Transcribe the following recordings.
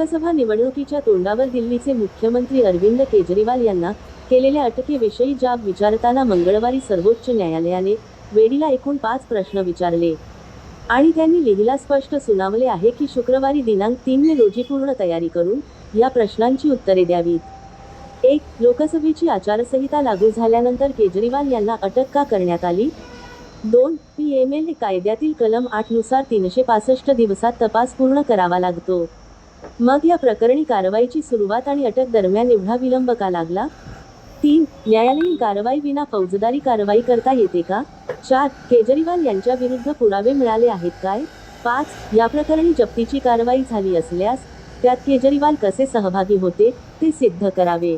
लोकसभा निवडणुकीच्या तोंडावर दिल्लीचे मुख्यमंत्री अरविंद केजरीवाल यांना केलेल्या अटकेविषयी जाब विचारताना मंगळवारी सर्वोच्च न्यायालयाने वेडीला एकूण पाच प्रश्न विचारले. आणि त्यांनी लिहिला स्पष्ट सुनावले आहे की शुक्रवारी दिनांक तीन मे रोजी पूर्ण तयारी करून या प्रश्नांची उत्तरे द्यावीत. एक लोकसभेची आचारसंहिता लागू झाल्यानंतर केजरीवाल यांना अटक का करण्यात आली? दोन पी एम एल कायद्यातील कलम आठनुसार तीनशे पासष्ट दिवसात तपास पूर्ण करावा लागतो. मग या प्रकरणी कारवाईची सुरुवात आणि अटक दरम्यान एवढा विलंब का लागला? तीन न्यायालयीन कारवाई विना फौजदारी कारवाई करता येते का? चार केजरीवाल यांच्या विरुद्ध पुरावे मिळाले आहेत काय? पाच या प्रकरणी जप्तीची कारवाई झाली असल्यास त्यात केजरीवाल कसे सहभागी होते ते सिद्ध करावे.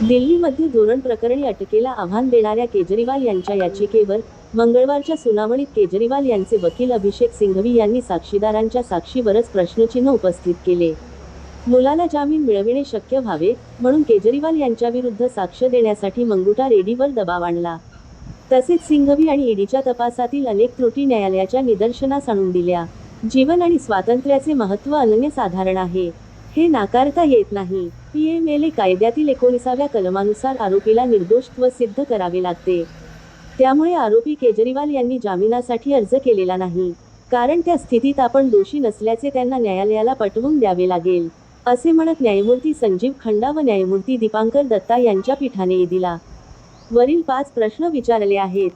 दिल्लीमध्ये धोरण प्रकरणी अटकेला आव्हान देणाऱ्या केजरीवाल यांच्या याचिकेवर मंगळवारच्या सुनावणीत केजरीवाल यांचे वकील अभिषेक सिंघवी यांनी साक्षीदारांच्या साक्षीवरच प्रश्नचिन्ह उपस्थित केले. मुलाला जामीन मिळविणे शक्य व्हावे म्हणून केजरीवाल यांच्याविरुद्ध साक्ष देण्यासाठी मंगुटा रेड्डीवर दबाव आणला. तसेच सिंघवी आणि ईडीच्या तपासातील अनेक त्रुटी न्यायालयाच्या निदर्शनास आणून दिल्या. जीवन आणि स्वातंत्र्याचे महत्त्व अनन्यसाधारण आहे. हे नाकारता येत नाही. पीएमएलए कायद्यातील एकोणीसाव्या कलमानुसार आरोपीला निर्दोषत्व सिद्ध करावे लागते. त्यामुळे आरोपी केजरीवाल यांनी जामिनासाठी अर्ज केलेला नाही. कारण त्या स्थितीत आपण दोषी नसल्याचे त्यांना न्यायालयाला पटवून द्यावे लागेल. असे म्हणत न्यायमूर्ती संजीव खंडा व न्यायमूर्ती दीपांकर दत्ता यांच्या पीठाने दिला. वरील पाच प्रश्न विचारले आहेत.